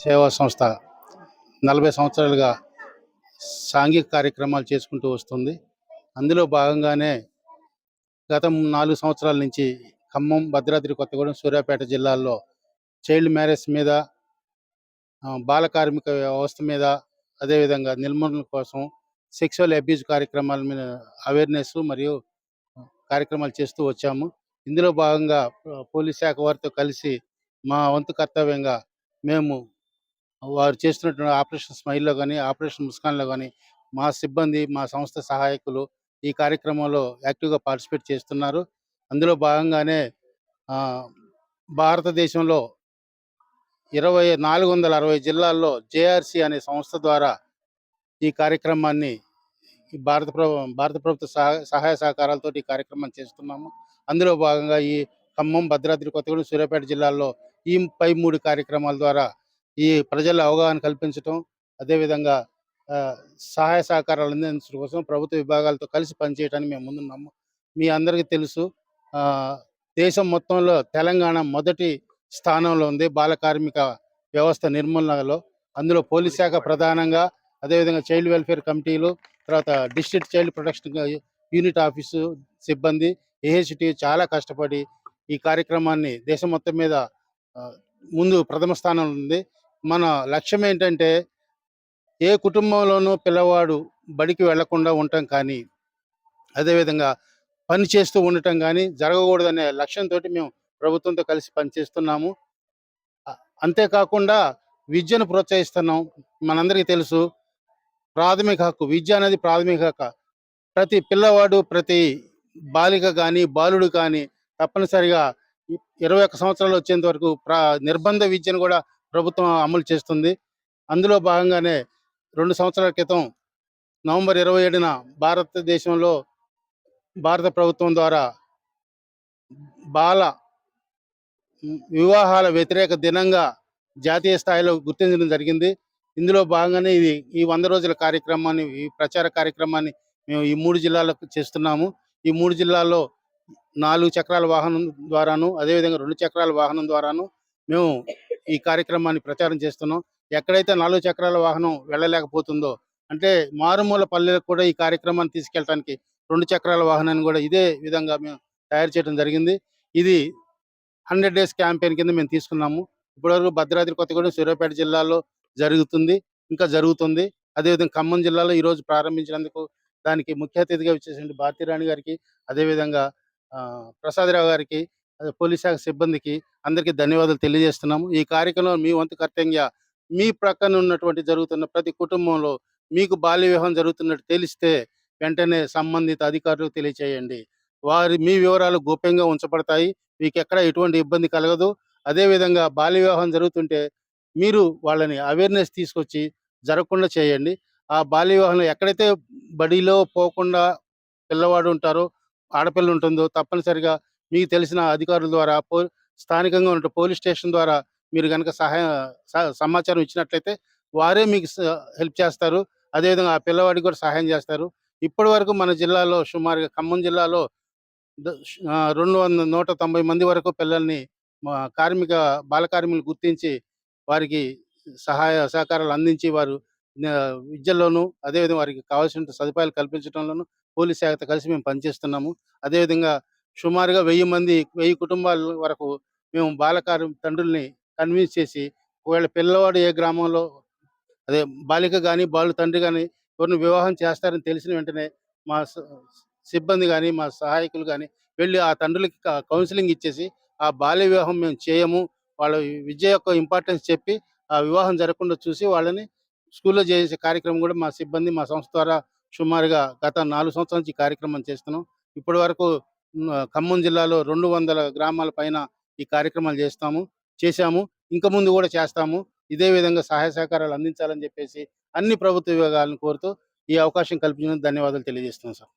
సేవా సంస్థ నలభై సంవత్సరాలుగా సాంఘిక కార్యక్రమాలు చేసుకుంటూ వస్తుంది. అందులో భాగంగానే గత నాలుగు సంవత్సరాల నుంచి ఖమ్మం భద్రాద్రి కొత్తగూడెం సూర్యాపేట జిల్లాల్లో చైల్డ్ మ్యారేజ్ మీద బాల కార్మిక వ్యవస్థ మీద అదేవిధంగా నిర్మూలన కోసం సెక్షువల్ అబ్యూజ్ కార్యక్రమాల మీద అవేర్నెస్ మరియు కార్యక్రమాలు చేస్తూ వచ్చాము. ఇందులో భాగంగా పోలీస్ శాఖ వారితో కలిసి మా వంతు కర్తవ్యంగా మేము వారు చేస్తున్నటువంటి ఆపరేషన్ స్మైల్లో కానీ ఆపరేషన్ ముస్కాన్లో కానీ మా సిబ్బంది మా సంస్థ సహాయకులు ఈ కార్యక్రమంలో యాక్టివ్గా పార్టిసిపేట్ చేస్తున్నారు. అందులో భాగంగానే భారతదేశంలో ఇరవై నాలుగు వందల అరవై జిల్లాల్లో జేఆర్సి అనే సంస్థ ద్వారా ఈ కార్యక్రమాన్ని ఈ భారత ప్రభు భారత ప్రభుత్వ సహాయ సహాయ సహకారాలతో ఈ కార్యక్రమం చేస్తున్నాము. అందులో భాగంగా ఈ ఖమ్మం భద్రాద్రి కొత్తగూడెం సూర్యాపేట జిల్లాల్లో ఈ పై మూడు కార్యక్రమాల ద్వారా ఈ ప్రజల అవగాహన కల్పించడం అదేవిధంగా సహాయ సహకారాలు అందించడం కోసం ప్రభుత్వ విభాగాలతో కలిసి పనిచేయడానికి మేము ముందున్నాము మీ అందరికీ తెలుసు. దేశం మొత్తంలో తెలంగాణ మొదటి స్థానంలో ఉంది బాల కార్మిక వ్యవస్థ నిర్మూలనలో. అందులో పోలీస్ శాఖ ప్రధానంగా అదేవిధంగా చైల్డ్ వెల్ఫేర్ కమిటీలు తర్వాత district child protection unit office సిబ్బంది ఏహెచ్టి చాలా కష్టపడి ఈ కార్యక్రమాన్ని దేశం మొత్తం మీద ముందు ప్రథమ స్థానంలో ఉంది. మన లక్ష్యం ఏంటంటే ఏ కుటుంబంలోనూ పిల్లవాడు బడికి వెళ్ళకుండా ఉండటం కానీ అదేవిధంగా పని చేస్తూ ఉండటం కానీ జరగకూడదనే లక్ష్యంతో మేము ప్రభుత్వంతో కలిసి పనిచేస్తున్నాము. అంతేకాకుండా విద్యను ప్రోత్సహిస్తున్నాం. మనందరికీ తెలుసు ప్రాథమిక హక్కు విద్య అనేది ప్రాథమిక హక్కు. ప్రతి పిల్లవాడు ప్రతి బాలిక కానీ బాలుడు కానీ తప్పనిసరిగా ఇరవై ఒక్క సంవత్సరాలు వచ్చేంత వరకు ప్రా నిర్బంధ విద్యను కూడా ప్రభుత్వం అమలు చేస్తుంది. అందులో భాగంగానే రెండు సంవత్సరాల క్రితం నవంబర్ ఇరవై ఏడున భారతదేశంలో భారత ప్రభుత్వం ద్వారా బాల వివాహాల వ్యతిరేక దినంగా జాతీయ స్థాయిలో గుర్తించడం జరిగింది. ఇందులో భాగంగానే ఇది ఈ వంద రోజుల కార్యక్రమాన్ని ఈ ప్రచార కార్యక్రమాన్ని మేము ఈ మూడు జిల్లాలకు చేస్తున్నాము. ఈ మూడు జిల్లాల్లో నాలుగు చక్రాల వాహనం ద్వారాను అదేవిధంగా రెండు చక్రాల వాహనం ద్వారాను మేము ఈ కార్యక్రమాన్ని ప్రచారం చేస్తున్నాం. ఎక్కడైతే నాలుగు చక్రాల వాహనం వెళ్ళలేకపోతుందో అంటే మారుమూల పల్లెలకు కూడా ఈ కార్యక్రమాన్ని తీసుకెళ్ళడానికి రెండు చక్రాల వాహనాన్ని కూడా ఇదే విధంగా మేము తయారు చేయడం జరిగింది. ఇది హండ్రెడ్ డేస్ క్యాంపెయిన్ కింద మేము తీసుకున్నాము. ఇప్పటివరకు భద్రాద్రి కొత్తగూడెం సూర్యాపేట జిల్లాలో జరుగుతుంది ఇంకా జరుగుతుంది. అదేవిధంగా ఖమ్మం జిల్లాలో ఈ రోజు ప్రారంభించినందుకు దానికి ముఖ్య అతిథిగా వచ్చేసిన భారతీరాణి గారికి అదేవిధంగా ఆ, ప్రసాదరావు గారికి పోలీస్ శాఖ సిబ్బందికి అందరికీ ధన్యవాదాలు తెలియజేస్తున్నాము. ఈ కార్యక్రమంలో మీ వంతు కర్తవ్యంగా మీ ప్రక్కన ఉన్నటువంటి జరుగుతున్న ప్రతి కుటుంబంలో మీకు బాల్య వివాహం జరుగుతున్నట్టు తెలిస్తే వెంటనే సంబంధిత అధికారులకు తెలియచేయండి. వారి మీ వివరాలు గోప్యంగా ఉంచబడతాయి. మీకు ఎక్కడ ఎటువంటి ఇబ్బంది కలగదు. అదేవిధంగా బాల్య వివాహం జరుగుతుంటే మీరు వాళ్ళని అవేర్నెస్ తీసుకొచ్చి జరగకుండా చేయండి. ఆ బాల్య వివాహంలో ఎక్కడైతే బడిలో పోకుండా పిల్లవాడు ఉంటారో ఆడపిల్ల ఉంటుందో తప్పనిసరిగా మీకు తెలిసిన అధికారుల ద్వారా పో స్థానికంగా ఉన్న పోలీస్ స్టేషన్ ద్వారా మీరు కనుక సహాయం సమాచారం ఇచ్చినట్లయితే వారే మీకు హెల్ప్ చేస్తారు. అదేవిధంగా ఆ పిల్లవాడికి కూడా సహాయం చేస్తారు. ఇప్పటి వరకు మన జిల్లాలో సుమారుగా ఖమ్మం జిల్లాలో రెండు వందల నూట తొంభై మంది వరకు పిల్లల్ని కార్మిక బాల కార్మికులు గుర్తించి వారికి సహాయ సహకారాలు అందించి వారు విద్యల్లోనూ అదేవిధంగా వారికి కావాల్సిన సదుపాయాలు కల్పించడంలోనూ పోలీస్ శాఖతో కలిసి మేము పనిచేస్తున్నాము. అదేవిధంగా సుమారుగా వెయ్యి మంది వెయ్యి కుటుంబాల వరకు మేము బాలకారు తండ్రుల్ని కన్విన్స్ చేసి ఒకవేళ పిల్లవాడు ఏ గ్రామంలో అదే బాలిక కానీ బాలు తండ్రి కానీ ఎవరిని వివాహం చేస్తారని తెలిసిన వెంటనే మా సిబ్బంది కానీ మా సహాయకులు కానీ వెళ్ళి ఆ తండ్రులకి కౌన్సిలింగ్ ఇచ్చేసి ఆ బాల్య వివాహం మేము చేయము. వాళ్ళ విద్య యొక్క ఇంపార్టెన్స్ చెప్పి ఆ వివాహం జరగకుండా చూసి వాళ్ళని స్కూల్లో చేసే కార్యక్రమం కూడా మా సిబ్బంది మా సంస్థ ద్వారా సుమారుగా గత నాలుగు సంవత్సరాల నుంచి కార్యక్రమం చేస్తున్నాం. ఇప్పటి వరకు ఖమ్మం జిల్లాలో రెండు వందల గ్రామాల పైన ఈ కార్యక్రమాలు చేస్తాము చేశాము. ఇంకా ముందు కూడా చేస్తాము. ఇదే విధంగా సహాయ సహకారాలు అందించాలని చెప్పేసి అన్ని ప్రభుత్వ విభాగాలను కోరుతూ ఈ అవకాశం కల్పించినందుకు ధన్యవాదాలు తెలియజేస్తున్నాం సార్.